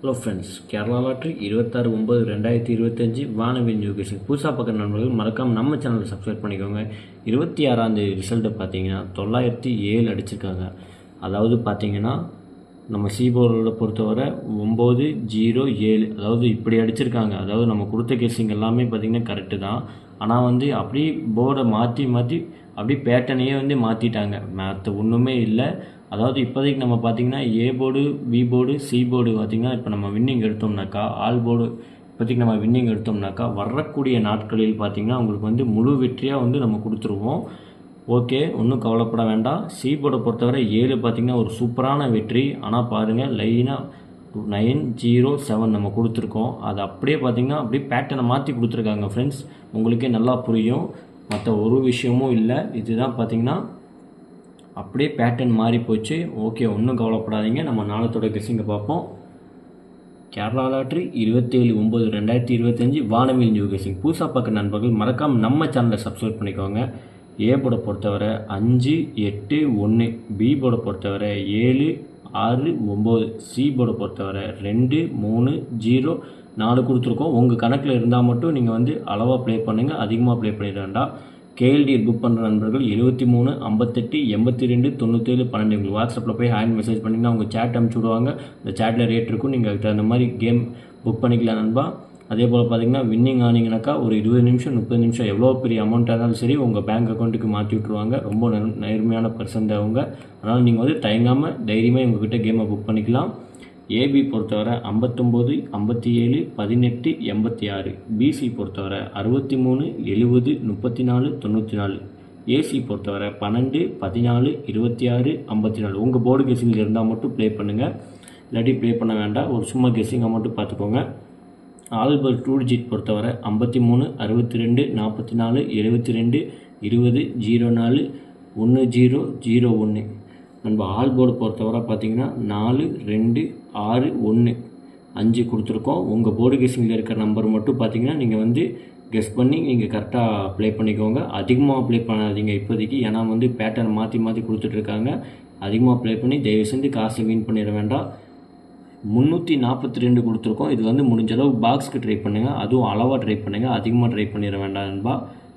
Hello friends Kerala lottery இருபத்தாறு ஒம்பது ரெண்டாயிரத்தி இருபத்தஞ்சி வானவில் நியூகேஷன் புதுசாக பார்க்குற நண்பர்கள் மறக்காமல் நம்ம சேனலை சப்ஸ்கிரைப் பண்ணிக்கோங்க. இருபத்தி ஆறாந்தேதி ரிசல்ட்டு பார்த்தீங்கன்னா தொள்ளாயிரத்தி ஏழு அடிச்சிருக்காங்க. அதாவது பார்த்தீங்கன்னா நம்ம சீபோர்டை பொறுத்தவரை ஒம்பது ஜீரோ ஏழு அதாவது இப்படி அடிச்சிருக்காங்க. அதாவது நம்ம கொடுத்த கேசிங் எல்லாமே பார்த்திங்கன்னா கரெக்டு தான். ஆனால் வந்து அப்படியே போர்டை மாற்றி மாற்றி அப்படியே பேட்டனையே வந்து மாற்றிட்டாங்க மற்ற ஒன்றுமே இல்லை. அதாவது இப்போதைக்கு நம்ம பார்த்திங்கன்னா A board B board C board பார்த்திங்கன்னா இப்போ நம்ம வின்னிங் எடுத்தோம்னாக்கா ஆல் போர்டு இப்போதைக்கு நம்ம வின்னிங் எடுத்தோம்னாக்கா வரக்கூடிய நாட்களில் பார்த்திங்கன்னா உங்களுக்கு வந்து முழு வெற்றியாக வந்து நம்ம கொடுத்துருவோம். ஓகே ஒன்றும் கவலைப்பட வேண்டாம். சி போர்டை பொறுத்தவரை ஏழு பார்த்திங்கன்னா ஒரு சூப்பரான வெற்றி. ஆனால் பாருங்கள் லைனாக நைன் ஜீரோ செவன் நம்ம கொடுத்துருக்கோம். அது அப்படியே பார்த்திங்கன்னா அப்படியே பேட்டர்னை மாற்றி கொடுத்துருக்காங்க ஃப்ரெண்ட்ஸ் உங்களுக்கே நல்லா புரியும். மற்ற ஒரு விஷயமும் இல்லை. இதுதான் பார்த்திங்கன்னா அப்படியே பேட்டர்ன் மாறி போச்சு. ஓகே ஒன்றும் கவலைப்படாதீங்க. நம்ம நாளத்தோட கெஸிங்கை பார்ப்போம். கேரளா லாட்ரி இருபத்தேழு ஒம்பது ரெண்டாயிரத்தி இருபத்தஞ்சி வானவில் நியூ கெஸிங் புதுசாக பார்க்குற நண்பர்கள் மறக்காமல் நம்ம சேனலை சப்ஸ்கிரைப் பண்ணிக்கோங்க. ஏ போட பொறுத்தவரை அஞ்சு எட்டு ஒன்று பி போட பொறுத்தவரை ஏழு ஆறு ஒம்பது சி போட பொறுத்தவரை ரெண்டு மூணு ஜீரோ நாலு கொடுத்துருக்கோம். உங்கள் கணக்கில் இருந்தால் மட்டும் நீங்கள் வந்து அளவாக ப்ளே பண்ணுங்கள் அதிகமாக ப்ளே பண்ணிட வேண்டாம். கேஎல்டி புக் பண்ணுற நண்பர்கள் எழுபத்தி மூணு ஐம்பத்தெட்டு எண்பத்தி ரெண்டு தொண்ணூற்றேழு பன்னெண்டு. உங்களுக்கு வாட்ஸ்அப்பில் போய் ஹேண்ட் மெசேஜ் பண்ணிங்கன்னா அவங்க சேட் அனுப்பிச்சி விடுவாங்க இந்த சேட்டில் ரேட் இருக்கும். நீங்கள் அதுக்கு தகுந்த மாதிரி கேம் புக் பண்ணிக்கலாம் நண்பா. அதே போல் பார்த்தீங்கன்னா வின்னிங் ஆனிங்கனாக்கா ஒரு இருபது நிமிஷம் முப்பது நிமிஷம் எவ்வளோ பெரிய அமௌண்ட்டாக இருந்தாலும் சரி உங்கள் பேங்க் அக்கௌண்ட்டுக்கு மாற்றி விட்ருவாங்க ரொம்ப நேர்மையான பர்சன்ட் அவங்க. அதனால் நீங்கள் வந்து தயங்காமல் தைரியமாக உங்கள்கிட்ட கேமை புக் பண்ணிக்கலாம். ஏபி பொறுத்தவரை ஐம்பத்தொம்போது ஐம்பத்தி ஏழு பதினெட்டு எண்பத்தி ஆறு பிசி பொறுத்தவரை அறுபத்தி மூணு எழுபது முப்பத்தி நாலு தொண்ணூற்றி நாலு ஏசி பொறுத்தவரை பன்னெண்டு பதினாலு இருபத்தி ஆறு ஐம்பத்தி நாலு உங்கள் போர்டு கெஸிங்கில் இருந்தால் மட்டும் ப்ளே பண்ணுங்கள் இல்லாட்டி ப்ளே பண்ண வேண்டாம். ஒரு சும்மா கெஸ்ஸிங்காக மட்டும் பார்த்துக்கோங்க. ஆல்பர் டூ டிஜிட் பொறுத்தவரை ஐம்பத்தி மூணு அறுபத்தி ரெண்டு நாற்பத்தி நாலு எழுபத்தி ரெண்டு இருபது ஜீரோ நாலு ஒன்று ஜீரோ ஜீரோ ஒன்று நம்ம ஆல் போர்டு பொறுத்தவரை பார்த்தீங்கன்னா நாலு ரெண்டு ஆறு ஒன்று அஞ்சு கொடுத்துருக்கோம். உங்கள் போர்டு கெஸிங்கில் இருக்கிற நம்பர் மட்டும் பார்த்தீங்கன்னா நீங்கள் வந்து கெஸ் பண்ணி நீங்கள் கரெக்டாக ப்ளே பண்ணிக்கோங்க. அதிகமாக ப்ளே பண்ணாதீங்க இப்போதைக்கு. ஏன்னா வந்து பேட்டர்ன் மாற்றி மாற்றி கொடுத்துட்ருக்காங்க. அதிகமாக ப்ளே பண்ணி தயவு செஞ்சு காசை வின் பண்ணிட வேண்டாம். முந்நூற்றி நாற்பத்தி ரெண்டு கொடுத்துருக்கோம். இது வந்து முடிஞ்ச அளவு பாக்ஸ்க்கு ட்ரை பண்ணுங்கள் அதுவும் அளவாக ட்ரை பண்ணுங்கள் அதிகமாக ட்ரை பண்ணிட வேண்டாம் நண்பா.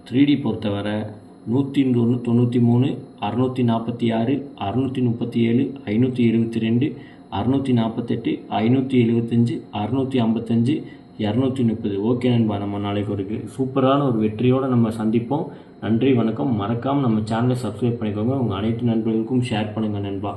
த்ரீ டி பொறுத்தவரை நூற்றி தொண்ணூ தொண்ணூற்றி மூணு அறநூற்றி நாற்பத்தி ஆறு அறநூற்றி முப்பத்தி ஏழு ஐநூற்றி எழுபத்தி ரெண்டு அறநூற்றி நாற்பத்தெட்டு ஐநூற்றி எழுபத்தஞ்சு அறநூற்றி ஐம்பத்தஞ்சு இரநூத்தி முப்பது. ஓகே நண்பா நம்ம நாளைக்கு ஒரு சூப்பரான ஒரு வெற்றியோடு நம்ம சந்திப்போம். நன்றி வணக்கம். மறக்காமல் நம்ம சேனலை சப்ஸ்கிரைப் பண்ணிக்கோங்க. உங்கள் அனைத்து நண்பர்களுக்கும் ஷேர் பண்ணுங்கள் நண்பா.